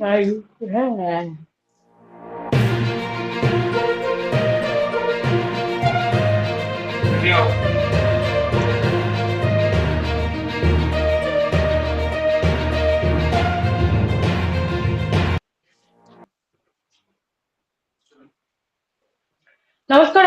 Ay, হ্যাঁ।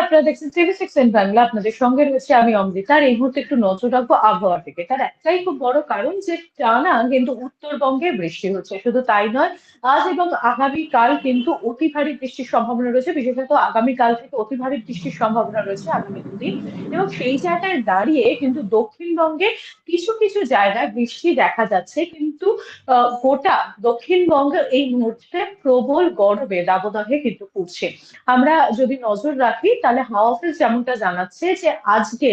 আপনারা দেখছেন টিভি সিক্স এন বাংলা, আপনাদের সঙ্গে রয়েছে আমি অমৃতা। আর এই মুহূর্তে একটু নজর রাখব আবহাওয়া থেকে। তার একটাই খুব বড় কারণ যে টানা কিন্তু উত্তরবঙ্গে বৃষ্টি হচ্ছে। শুধু তাই নয়, আজ এবং আগামী কাল কিন্তু অতি ভারী বৃষ্টির সম্ভাবনা রয়েছে। বিশেষত আগামী কাল থেকে অতি ভারী বৃষ্টির সম্ভাবনা রয়েছে আগামী দুদিন। এবং সেই জায়গায় দাঁড়িয়ে কিন্তু দক্ষিণবঙ্গে কিছু কিছু জায়গায় বৃষ্টি দেখা যাচ্ছে। কিন্তু গোটা দক্ষিণবঙ্গে এই মুহূর্তে প্রবল গরমে দাবদাহে কিন্তু পড়ছে। আমরা যদি নজর রাখি, তাহলে হাওয়া অফিস যেমনটা জানাচ্ছে যে আজকে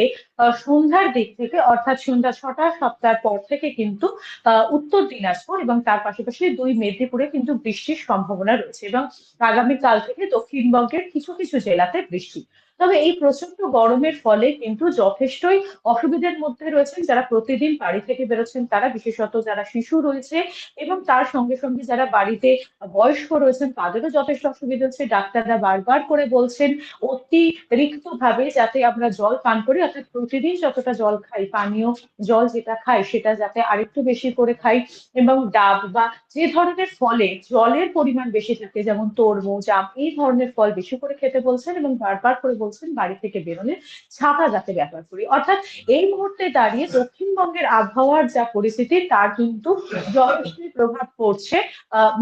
সন্ধ্যার দিক থেকে, অর্থাৎ সন্ধ্যা ছটা সপ্তাহের পর থেকে কিন্তু উত্তর দিনাজপুর এবং তার পাশাপাশি দুই মেদিনীপুরে কিন্তু বৃষ্টির সম্ভাবনা রয়েছে এবং আগামীকাল থেকে দক্ষিণবঙ্গের কিছু কিছু জেলাতে বৃষ্টি। তবে এই প্রচণ্ড গরমের ফলে কিন্তু যথেষ্টই অসুবিধার মধ্যে রয়েছেন যারা প্রতিদিন বাড়ি থেকে বেরোচ্ছেন, তারা বিশেষত যারা শিশু রয়েছে এবং তার সঙ্গে সঙ্গে যারা বাড়িতে বয়স্ক রয়েছেন, তাদেরও যথেষ্ট অসুবিধা হচ্ছে। ডাক্তাররা বারবার করে বলছেন অতিরিক্ত ভাবে যাতে আমরা জল পান করি, অর্থাৎ প্রতিদিন যতটা জল খাই, পানীয় জল যেটা খাই, সেটা যাতে আরেকটু বেশি করে খাই এবং ডাব বা যে ধরনের ফলে জলের পরিমাণ বেশি থাকে, যেমন তরমুজ, আম, এই ধরনের ফল বেশি করে খেতে বলছেন এবং বারবার করে বলছেন বাড়ি থেকে বেরোলে ছাতা যাতে ব্যবহার করি। অর্থাৎ এই মুহূর্তে দাঁড়িয়ে দক্ষিণবঙ্গের আবহাওয়ার যা পরিস্থিতি, তার কিন্তু যথেষ্টই প্রভাব পড়ছে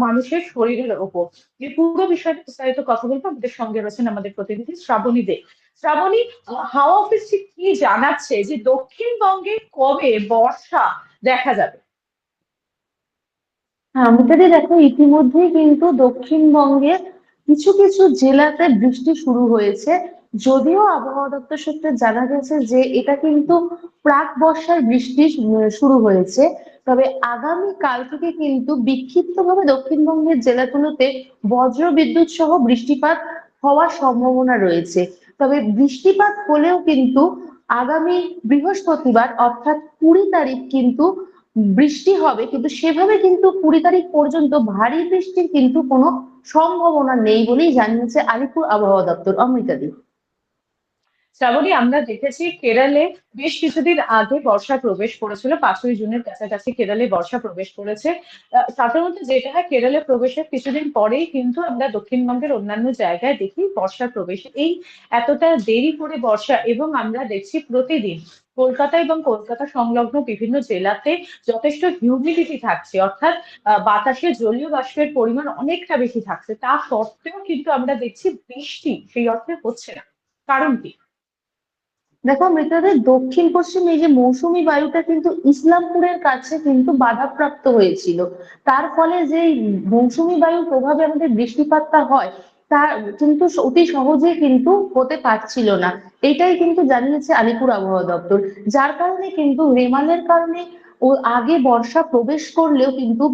মানুষের শরীরের ওপর। যে পুরো বিষয়টা বিস্তারিত কথা বলব, আমাদের সঙ্গে রয়েছেন আমাদের প্রতিনিধি শ্রাবণী দে। শ্রাবণী হাওয়া অফিস কি জানাচ্ছে যে দক্ষিণবঙ্গে কবে বর্ষা দেখা যাবে? হ্যাঁ আমাদের দেখো, ইতিমধ্যেই কিন্তু দক্ষিণবঙ্গে কিছু কিছু জেলাতে বৃষ্টি শুরু হয়েছে। যদিও আবহাওয়া দপ্তর সূত্রে জানা গেছে যে এটা কিন্তু প্রাক বর্ষার বৃষ্টি শুরু হয়েছে। তবে আগামী কাল থেকে কিন্তু বিক্ষিপ্তভাবে দক্ষিণবঙ্গের জেলাগুলোতে বজ্র বিদ্যুৎ সহ বৃষ্টিপাত হওয়ার সম্ভাবনা রয়েছে। তবে বৃষ্টিপাত হলেও কিন্তু আগামী বৃহস্পতিবার, অর্থাৎ কুড়ি তারিখ কিন্তু বৃষ্টি হবে, কিন্তু সেভাবে কিন্তু কুড়ি তারিখ পর্যন্ত ভারী বৃষ্টির কিন্তু কোনো সম্ভাবনা নেই বলেই জানিয়েছে আলিপুর আবহাওয়া দপ্তর। অমৃতাদি শ্রাবণী, আমরা দেখেছি কেরালে বেশ কিছুদিন আগে বর্ষা প্রবেশ করেছিল, পাঁচই জুনের কাছাকাছি কেরালে বর্ষা প্রবেশ করেছে। সাধারণত যেটা হয়, কেরালে প্রবেশের কিছুদিন পরেই কিন্তু আমরা দক্ষিণবঙ্গের অন্যান্য জায়গায় দেখি বর্ষা প্রবেশ। এই এতটা দেরি করে বর্ষা এবং আমরা দেখছি প্রতিদিন কলকাতা এবং কলকাতা সংলগ্ন বিভিন্ন জেলাতে যথেষ্ট হিউমিডিটি থাকছে। অর্থাৎ বাতাসে জলীয় বাষ্পের পরিমাণ অনেকটা বেশি থাকছে। তা সত্ত্বেও কিন্তু আমরা দেখছি বৃষ্টি, সেই অর্থে হচ্ছে না। কারণ কি? দেখো, মৃতদের দক্ষিণ, পশ্চিম, এই যে মৌসুমী বায়ুটা কিন্তু ইসলামপুরের কাছে কিন্তু বাধাপ্রাপ্ত হয়েছিল। তার ফলে যে মৌসুমী বায়ুর প্রভাবে আমাদের বৃষ্টিপাতটা হয়, তা কিন্তু অতি সহজে কিন্তু হতে পারছিল না। এটাই কিন্তু জানিয়েছে আলিপুর আবহাওয়া দপ্তর। যার কারণে কিন্তু, রেমালের কারণে ও আগে বর্ষা প্রবেশ করলেও কিন্তু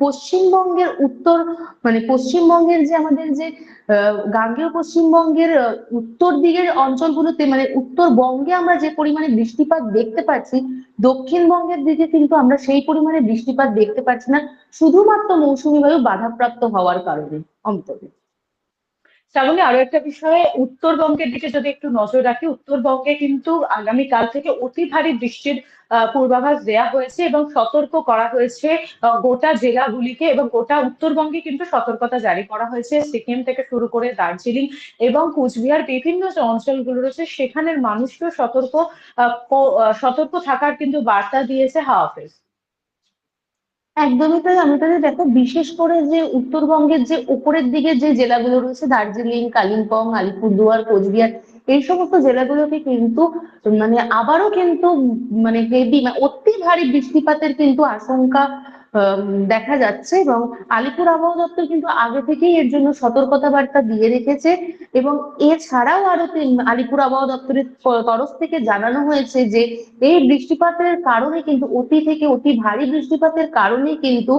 পশ্চিমবঙ্গের উত্তর মানে পশ্চিমবঙ্গের যে আমাদের যে গাঙ্গেয় পশ্চিমবঙ্গের উত্তর দিকের অঞ্চলগুলোতে মানে উত্তরবঙ্গে আমরা যে পরিমাণে বৃষ্টিপাত দেখতে পাচ্ছি, দক্ষিণবঙ্গের দিকে কিন্তু আমরা সেই পরিমাণে বৃষ্টিপাত দেখতে পাচ্ছি না, শুধুমাত্র মৌসুমী বায়ু বাধাপ্রাপ্ত হওয়ার কারণে, অন্তত। শ্রাবণী, আরও একটা বিষয়ে উত্তরবঙ্গের দিকে যদি একটু নজর রাখি, উত্তরবঙ্গে কিন্তু আগামী কাল থেকে অতি ভারী বৃষ্টির পূর্বাভাস দেয়া হয়েছে এবং সতর্ক করা হয়েছে গোটা জেলাগুলিকে এবং গোটা উত্তরবঙ্গে কিন্তু সতর্কতা জারি করা হয়েছে। সিকিম থেকে শুরু করে দার্জিলিং এবং কুচবিহার বিভিন্ন যে অঞ্চলগুলো রয়েছে, সেখানের মানুষকেও সতর্ক সতর্ক থাকার কিন্তু বার্তা দিয়েছে হাওয়া অফিস। একদমই তাই। আমি তাদের দেখো, বিশেষ করে যে উত্তরবঙ্গের যে উপরের দিকে যে জেলাগুলো রয়েছে, দার্জিলিং, কালিম্পং, আলিপুরদুয়ার, কোচবিহার, এই সমস্ত জেলাগুলোকে কিন্তু মানে আবারও কিন্তু মানে হেভি মানে অতি ভারী বৃষ্টিপাতের কিন্তু আশঙ্কা দেখা যাচ্ছে এবং আলিপুর আবহাওয়া দপ্তর কিন্তু আগে থেকেই এর জন্য সতর্কতা বার্তা দিয়ে রেখেছে এবং এছাড়াও আরও আলিপুর আবহাওয়া দপ্তরের তরফ থেকে জানানো হয়েছে যে এই বৃষ্টিপাতের কারণে কিন্তু অতি থেকে অতি ভারী বৃষ্টিপাতের কারণে কিন্তু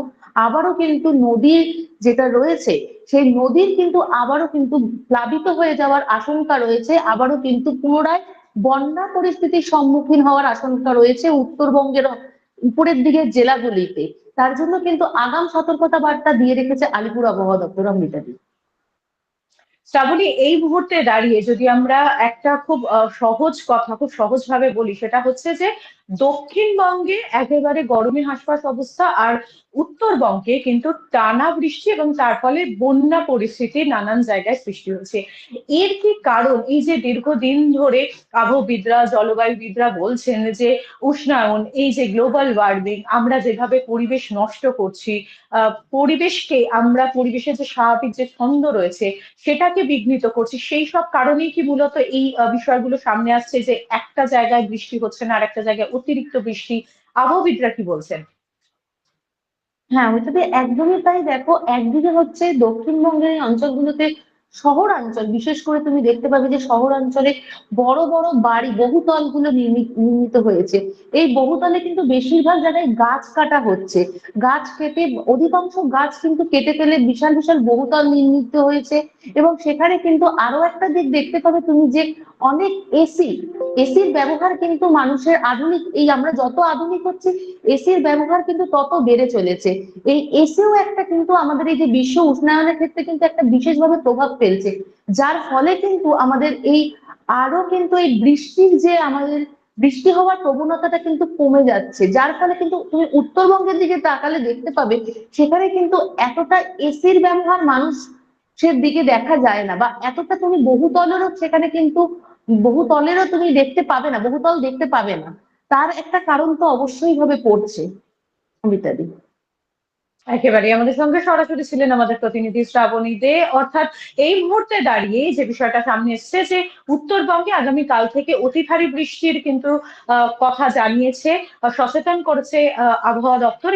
আবারও কিন্তু নদীর যেটা রয়েছে, সেই নদীর কিন্তু আবারও কিন্তু প্লাবিত হয়ে যাওয়ার আশঙ্কা রয়েছে, আবারও কিন্তু পুনরায় বন্যা পরিস্থিতির সম্মুখীন হওয়ার আশঙ্কা রয়েছে, উত্তরবঙ্গের উপরের দিকে জেলাগুলিতে। তার জন্য কিন্তু আগাম সতর্কতা বার্তা দিয়ে রেখেছে আলিপুর আবহাওয়া দপ্তর অমৃতাদি শ্রাবণী, এই মুহূর্তে দাঁড়িয়ে যদি আমরা একটা খুব সহজ কথা, খুব সহজভাবে বলি, সেটা হচ্ছে যে দক্ষিণবঙ্গে একেবারে গরমে হাসপাস অবস্থা আর উত্তরবঙ্গে কিন্তু টানা বৃষ্টি এবং তার ফলে বন্যা পরিস্থিতি নানান জায়গায় সৃষ্টি হচ্ছে। এর কি কারণ? এই যে দীর্ঘদিন ধরে আবহবিদরা, জলবায়ুবিদরা বলছেন যে উষ্ণায়ন, এই যে গ্লোবাল ওয়ার্মিং আমরা যেভাবে পরিবেশ নষ্ট করছি পরিবেশকে আমরা, পরিবেশের যে স্বাভাবিক যে ছন্দ রয়েছে, সেটাকে বিঘ্নিত করছে, সেই সব কারণেই কি মূলত এই বিষয়গুলো সামনে আসছে যে একটা জায়গায় বৃষ্টি হচ্ছে না, আর একটা জায়গায় অতিরিক্ত বৃষ্টি। আবহবিদরা কি বলছেন? হ্যাঁ ওইটাতে একদমই তাই দেখো, একদিকে হচ্ছে দক্ষিণবঙ্গের অঞ্চলগুলোতে শহরাঞ্চল, বিশেষ করে তুমি দেখতে পাবে যে শহরাঞ্চলে বড় বড় বাড়ি, বহুতলগুলো নির্মি- নির্মিত হয়েছে। এই বহুতলে কিন্তু বেশিরভাগ জায়গায় গাছ কাটা হচ্ছে। গাছ কেটে, অধিকাংশ গাছ কিন্তু কেটে ফেলে বিশাল বিশাল বহুতল নির্মিত হয়েছে। এবং সেখানে কিন্তু আরও একটা দিক দেখতে পাবে তুমি যে অনেক এসি এসির ব্যবহার কিন্তু মানুষের আধুনিক, এই আমরা যত আধুনিক হচ্ছি এসির ব্যবহার কিন্তু তত বেড়ে চলেছে। এই এসিও একটা কিন্তু আমাদের এই যে বিশ্ব উষ্ণায়নের ক্ষেত্রে কিন্তু একটা বিশেষভাবে প্রভাব ফেলছে। যার ফলে কিন্তু আমাদের এই আরও কিন্তু এই বৃষ্টির যে আমাদের বৃষ্টি হওয়ার প্রবণতাটা কিন্তু কমে যাচ্ছে। যার ফলে কিন্তু তুমি উত্তরবঙ্গের দিকে তাকালে দেখতে পাবে, সেখানে কিন্তু এতটা এসির ব্যবহার মানুষের দিকে দেখা যায় না বা এতটা তুমি বহুতলেরও সেখানে কিন্তু বহুতলেরও তুমি দেখতে পাবে না, বহুতল দেখতে পাবে না। তার একটা কারণ তো অবশ্যই ভাবে পড়ছে, অমিতাদি। একেবারে, আমাদের সঙ্গে সরাসরি ছিলেন আমাদের প্রতিনিধি শ্রাবণী দে। অর্থাৎ এই মুহূর্তে দাঁড়িয়ে যে বিষয়টা সামনে এসছে, যে উত্তরবঙ্গে আগামী কাল থেকে অতি ভারী বৃষ্টির কিন্তু কথা জানিয়েছে, সচেতন করেছে আবহাওয়া দপ্তর।